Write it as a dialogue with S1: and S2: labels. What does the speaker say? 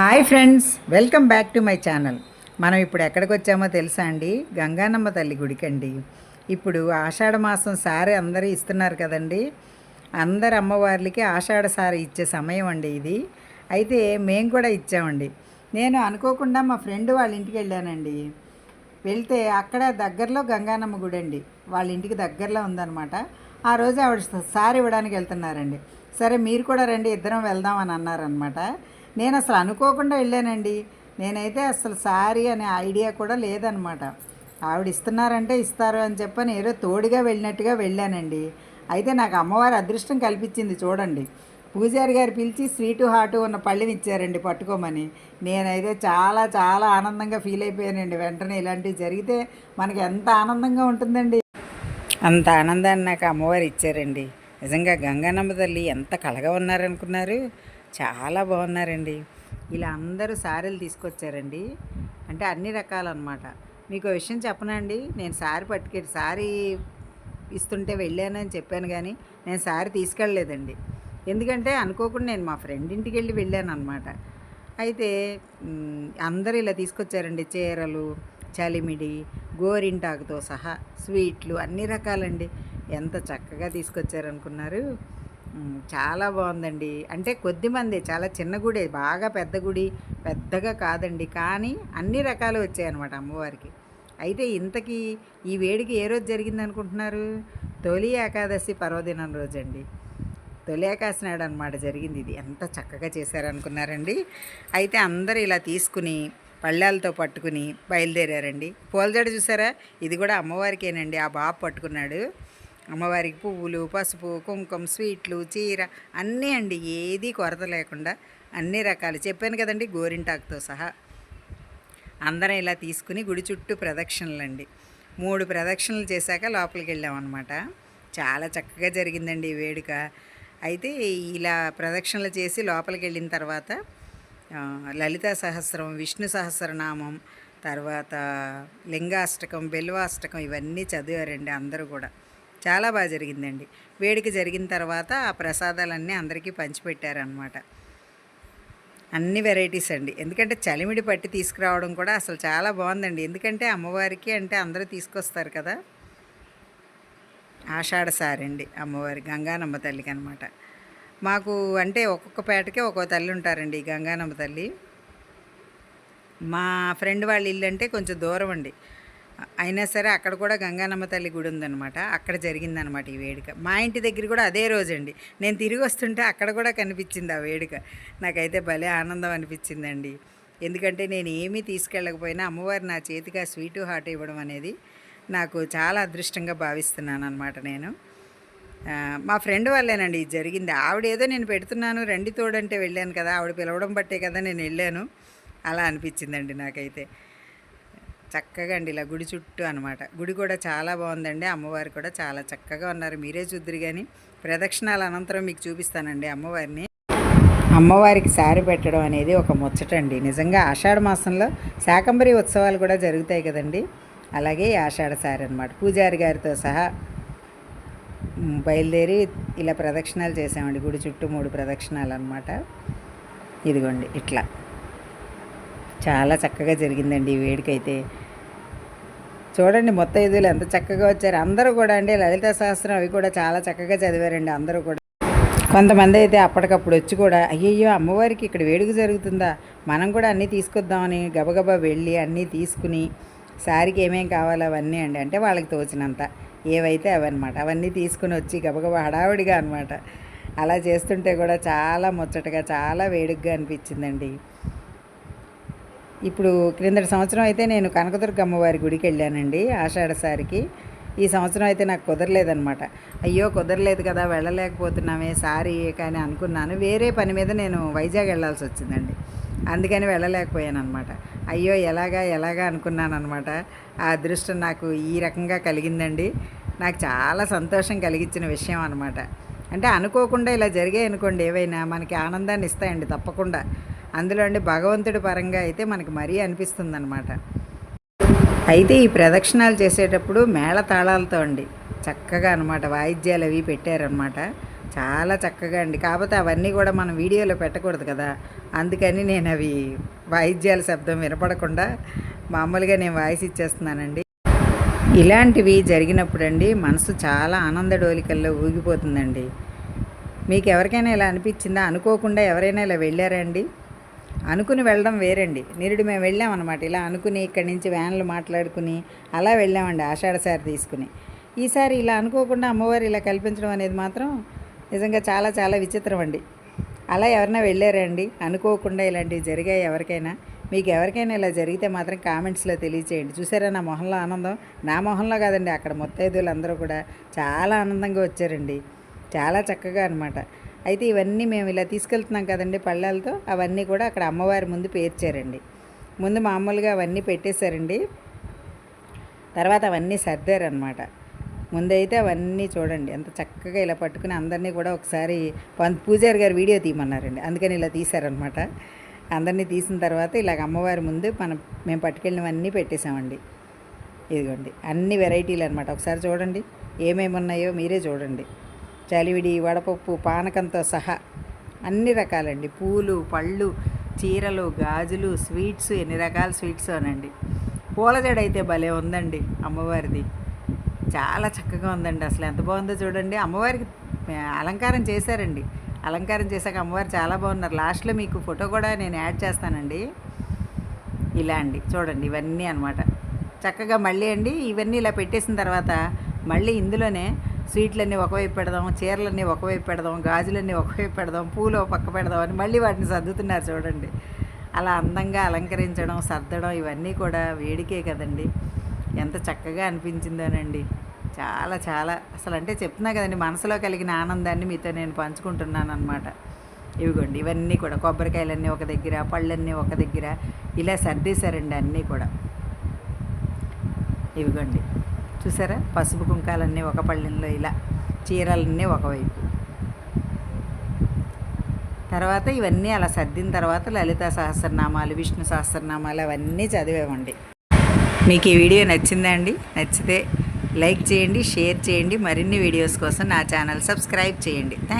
S1: Hi friends welcome back to my channel. మనం ఇప్పుడు ఎక్కడికి వచ్చామో తెలుసా అండి? గంగానమ్మ తల్లి గుడికండి. ఇప్పుడు ఆషాఢ మాసం సారీ అందరూ ఇస్తున్నారు కదండి. అందరు అమ్మవార్లకి ఆషాఢ సారీ ఇచ్చే సమయం అండి ఇది. అయితే మేము కూడా ఇచ్చామండి. నేను అనుకోకుండా మా ఫ్రెండ్ వాళ్ళ ఇంటికి వెళ్ళానండి. వెళ్తే అక్కడ దగ్గరలో గంగానమ్మ గుడి అండి. వాళ్ళ ఇంటికి దగ్గరలో ఉందన్నమాట. ఆ రోజు ఆవిడ సారి ఇవ్వడానికి వెళ్తున్నారండి. సరే మీరు కూడా రండి ఇద్దరం వెళ్దాం అని అన్నారనమాట నేను అసలు అనుకోకుండా వెళ్ళానండి. నేనైతే అసలు సారీ అనే ఐడియా కూడా లేదనమాట. ఆవిడ ఇస్తున్నారంటే ఇస్తారు అని చెప్పని ఏదో తోడుగా వెళ్ళినట్టుగా వెళ్ళానండి. అయితే నాకు అమ్మవారి అదృష్టం కల్పించింది చూడండి. పూజారి గారు పిలిచి స్వీటు హాటు ఉన్న పళ్ళని ఇచ్చారండి పట్టుకోమని. నేనైతే చాలా చాలా ఆనందంగా ఫీల్ అయిపోయానండి. వెంటనే ఇలాంటివి జరిగితే మనకి ఎంత ఆనందంగా ఉంటుందండి. అంత ఆనందాన్ని నాకు అమ్మవారు ఇచ్చారండి. నిజంగా గంగానమ్మ తల్లి ఎంత కలగా ఉన్నారనుకున్నారు. చాలా బాగున్నారండి. ఇలా అందరూ సారీలు తీసుకొచ్చారండి. అంటే అన్ని రకాలన్నమాట. మీకు విషయం చెప్పనండి నేను సారీ పట్టుకెళ్ళి సారీ ఇస్తుంటే వెళ్ళానని చెప్పాను కానీ నేను సారీ తీసుకెళ్ళలేదండి. ఎందుకంటే అనుకోకుండా నేను మా ఫ్రెండ్ ఇంటికి వెళ్ళి వెళ్ళాను అనమాట అయితే అందరూ ఇలా తీసుకొచ్చారండి. చీరలు చలిమిడి గోరింటాకుతో సహా స్వీట్లు అన్ని రకాలండి. ఎంత చక్కగా తీసుకొచ్చారనుకున్నారు. చాలా బాగుందండి. అంటే కొద్దిమంది చాలా చిన్న గుడి బాగా పెద్ద గుడి పెద్దగా కాదండి. కానీ అన్ని రకాలు వచ్చాయన్నమాట అమ్మవారికి. అయితే ఇంతకీ ఈ వేడికి ఏ రోజు జరిగింది అనుకుంటున్నారు తొలి ఏకాదశి పర్వదినం రోజండి. తొలి ఏకాదశి నాడు అనమాట జరిగింది ఇది. ఎంత చక్కగా చేశారనుకున్నారండి. అయితే అందరూ ఇలా తీసుకుని పళ్ళాలతో పట్టుకుని బయలుదేరారండి. పూలజడ చూసారా? ఇది కూడా అమ్మవారికేనండి. ఆ బాబు పట్టుకున్నాడు. అమ్మవారికి పువ్వులు పసుపు కుంకుమ స్వీట్లు చీర అన్నీ అండి ఏది కొరత లేకుండా అన్ని రకాలు. చెప్పాను కదండి గోరింటాకుతో సహా. అందరం ఇలా తీసుకుని గుడి చుట్టూ ప్రదక్షిణలండి. మూడు ప్రదక్షిణలు చేశాక లోపలికి వెళ్ళామన్నమాట చాలా చక్కగా జరిగిందండి ఈ వేడుక. అయితే ఇలా ప్రదక్షిణలు చేసి లోపలికి వెళ్ళిన తర్వాత లలిత సహస్రం విష్ణు సహస్రనామం తర్వాత లింగాష్టకం బెల్వాష్టకం ఇవన్నీ చదివారండి అందరూ కూడా. చాలా బాగా జరిగిందండి. వేడిక జరిగిన తర్వాత ఆ ప్రసాదాలన్నీ అందరికీ పంచిపెట్టారనమాట అన్ని వెరైటీస్ అండి. ఎందుకంటే చలిమిడి పట్టి తీసుకురావడం కూడా అసలు చాలా బాగుందండి. ఎందుకంటే అమ్మవారికి అంటే అందరూ తీసుకొస్తారు కదా. ఆషాఢ సారి అండి అమ్మవారి గంగానమ్మ తల్లికి అనమాట మాకు అంటే ఒక్కొక్క పేటకే ఒక్కొక్క తల్లి ఉంటారండి గంగానమ్మ తల్లి. మా ఫ్రెండ్ వాళ్ళ ఇల్లు అంటే కొంచెం దూరం అండి. అయినా సరే అక్కడ కూడా గంగానమ్మ తల్లి గుడి ఉందన్నమాట. అక్కడ జరిగిందనమాట ఈ వేడుక. మా ఇంటి దగ్గర కూడా అదే రోజండి. నేను తిరిగి వస్తుంటే అక్కడ కూడా కనిపించింది ఆ వేడుక. నాకైతే భలే ఆనందం అనిపించిందండి. ఎందుకంటే నేను ఏమీ తీసుకెళ్ళకపోయినా అమ్మవారు నా చేతిగా స్వీటు హాట్ ఇవ్వడం అనేది నాకు చాలా అదృష్టంగా భావిస్తున్నాను అనమాట నేను మా ఫ్రెండ్ వాళ్ళేనండి ఇది జరిగింది. ఆవిడ ఏదో నేను పెడుతున్నాను రండి తోడంటే వెళ్ళాను కదా ఆవిడ పిలవడం బట్టే కదా నేను వెళ్ళాను. అలా అనిపించిందండి నాకైతే. చక్కగా అండి ఇలా గుడి చుట్టూ అనమాట గుడి కూడా చాలా బాగుందండి. అమ్మవారు కూడా చాలా చక్కగా ఉన్నారు. మీరే చూద్దరు కానీ ప్రదక్షిణాల అనంతరం మీకు చూపిస్తానండి అమ్మవారిని. అమ్మవారికి సారి పెట్టడం అనేది ఒక ముచ్చటండి నిజంగా ఆషాఢ మాసంలో శాకంబరి ఉత్సవాలు కూడా జరుగుతాయి కదండి. అలాగే ఆషాఢ సారి అనమాట పూజారి గారితో సహా బయలుదేరి ఇలా ప్రదక్షిణాలు చేసామండి. గుడి చుట్టూ మూడు ప్రదక్షిణాలు అనమాట ఇదిగోండి ఇట్లా. చాలా చక్కగా జరిగిందండి ఈ వేడుకైతే. చూడండి మొత్తం ఇదులు ఎంత చక్కగా వచ్చారు. అందరూ కూడా అండి లలిత శాస్త్రం అవి కూడా చాలా చక్కగా చదివారండి అందరూ కూడా. కొంతమంది అయితే అప్పటికప్పుడు వచ్చి కూడా అయ్యయ్యో అమ్మవారికి ఇక్కడ వేడుక జరుగుతుందా? మనం కూడా అన్నీ తీసుకొద్దామని గబగబా వెళ్ళి అన్నీ తీసుకుని సారికి ఏమేం కావాలో అవన్నీ అండి. అంటే వాళ్ళకి తోచినంత. ఏవైతే అవన్నమాట అవన్నీ తీసుకుని వచ్చి గబగబా హడావిడిగా అనమాట అలా చేస్తుంటే కూడా చాలా ముచ్చటగా చాలా వేడుకగా అనిపించిందండి. ఇప్పుడు క్రిందటి సంవత్సరం అయితే నేను కనకదుర్గ అమ్మవారి గుడికి వెళ్ళానండి ఆషాఢసారికి ఈ సంవత్సరం అయితే నాకు కుదరలేదనమాట అయ్యో కుదరలేదు కదా వెళ్ళలేకపోతున్నామే సారీ కానీ అనుకున్నాను. వేరే పని మీద నేను వైజాగ్ వెళ్ళాల్సి వచ్చిందండి. అందుకని వెళ్ళలేకపోయాను అనమాట అయ్యో ఎలాగా ఎలాగా అనుకున్నాను అనమాట ఆ అదృష్టం నాకు ఈ రకంగా కలిగిందండి. నాకు చాలా సంతోషం కలిగించిన విషయం అనమాట అంటే అనుకోకుండా ఇలా జరిగాయి అనుకోండి ఏవైనా మనకి ఆనందాన్ని ఇస్తాయండి తప్పకుండా. అందులో అండి భగవంతుడి పరంగా అయితే మనకి మరీ అనిపిస్తుంది అనమాట అయితే ఈ ప్రదక్షిణాలు చేసేటప్పుడు మేళ తాళాలతో అండి చక్కగా అనమాట వాయిద్యాలు అవి పెట్టారనమాట చాలా చక్కగా అండి. కాకపోతే అవన్నీ కూడా మనం వీడియోలో పెట్టకూడదు కదా. అందుకని నేను అవి వాయిద్యాల శబ్దం వినపడకుండా మామూలుగా నేను వాయిస్ ఇచ్చేస్తున్నానండి. ఇలాంటివి జరిగినప్పుడండి మనసు చాలా ఆనందడోలికల్లో ఊగిపోతుందండి. మీకు ఎవరికైనా ఇలా అనిపించిందా? అనుకోకుండా ఎవరైనా ఇలా వెళ్ళారండి అనుకుని వెళ్ళడం వేరండి. నిరుడు మేము వెళ్ళామన్నమాట. ఇలా అనుకుని ఇక్కడి నుంచి వ్యాన్లు మాట్లాడుకుని అలా వెళ్ళామండి ఆషాఢసారి తీసుకుని. ఈసారి ఇలా అనుకోకుండా అమ్మవారు ఇలా కల్పించడం అనేది మాత్రం నిజంగా చాలా చాలా విచిత్రం అండి. అలా ఎవరైనా వెళ్ళారండి అనుకోకుండా ఇలాంటివి జరిగాయి ఎవరికైనా? మీకు ఎవరికైనా ఇలా జరిగితే మాత్రం కామెంట్స్లో తెలియచేయండి. చూసారా నా మొహంలో ఆనందం? నా మొహంలో కాదండి అక్కడ మొత్తైదులు అందరూ కూడా చాలా ఆనందంగా వచ్చారండి. చాలా చక్కగా అనమాట అయితే ఇవన్నీ మేము ఇలా తీసుకెళ్తున్నాం కదండి పళ్ళాలతో. అవన్నీ కూడా అక్కడ అమ్మవారి ముందు పేర్చారండి. ముందు మామూలుగా అవన్నీ పెట్టేశారండి. తర్వాత అవన్నీ సర్దారనమాట ముందైతే అవన్నీ చూడండి ఎంత చక్కగా ఇలా పట్టుకుని అందరినీ కూడా ఒకసారి పంత్ పూజారి గారు వీడియో తీయమన్నారండి. అందుకని ఇలా తీశారనమాట అందరినీ తీసిన తర్వాత ఇలాగ అమ్మవారి ముందు మనం మేము పట్టుకెళ్ళినవన్నీ పెట్టేశామండి. ఇదిగోండి అన్ని వెరైటీలు అనమాట ఒకసారి చూడండి ఏమేమి ఉన్నాయో మీరే చూడండి. చలివిడి వడపప్పు పానకంతో సహా అన్ని రకాలండి. పూలు పళ్ళు చీరలు గాజులు స్వీట్స్ ఎన్ని రకాల స్వీట్స్ అనండి. పూలజడ అయితే భలే ఉందండి అమ్మవారిది. చాలా చక్కగా ఉందండి. అసలు ఎంత బాగుందో చూడండి. అమ్మవారికి అలంకారం చేశారండి. అలంకారం చేశాక అమ్మవారు చాలా బాగున్నారు. లాస్ట్లో మీకు ఫోటో కూడా నేను యాడ్ చేస్తానండి. ఇలా అండి. చూడండి ఇవన్నీ అనమాట చక్కగా మళ్ళీ అండి ఇవన్నీ ఇలా పెట్టేసిన తర్వాత మళ్ళీ ఇందులోనే స్వీట్లన్నీ ఒకవైపు పెడదాం చీరలన్నీ ఒకవైపు పెడదాం గాజులన్నీ ఒకవైపు పెడదాం పూలు పక్క పెడదాం అని మళ్ళీ వాటిని సర్దుతున్నారు చూడండి. అలా అందంగా అలంకరించడం సర్దడం ఇవన్నీ కూడా వేడికే కదండి. ఎంత చక్కగా అనిపించిందోనండి. చాలా చాలా. అసలు అంటే చెప్తున్నా కదండి మనసులో కలిగిన ఆనందాన్ని మీతో నేను పంచుకుంటున్నాను అనమాట ఇవిగోండి ఇవన్నీ కూడా కొబ్బరికాయలన్నీ ఒక దగ్గర పళ్ళన్నీ ఒక దగ్గర ఇలా సర్దేశారండి అన్నీ కూడా. ఇవిగోండి. చూసారా? పసుపు కుంకాలన్నీ ఒక పళ్ళెంలో ఇలా చీరలన్నీ ఒకవైపు తర్వాత ఇవన్నీ అలా సర్దిన తర్వాత లలిత సహస్రనామాలు విష్ణు సహస్రనామాలు అవన్నీ చదివేవండి మీకు ఈ వీడియో నచ్చిందా అండి? నచ్చితే లైక్ చేయండి షేర్ చేయండి. మరిన్ని వీడియోస్ కోసం నా ఛానల్ సబ్స్క్రైబ్ చేయండి. థ్యాంక్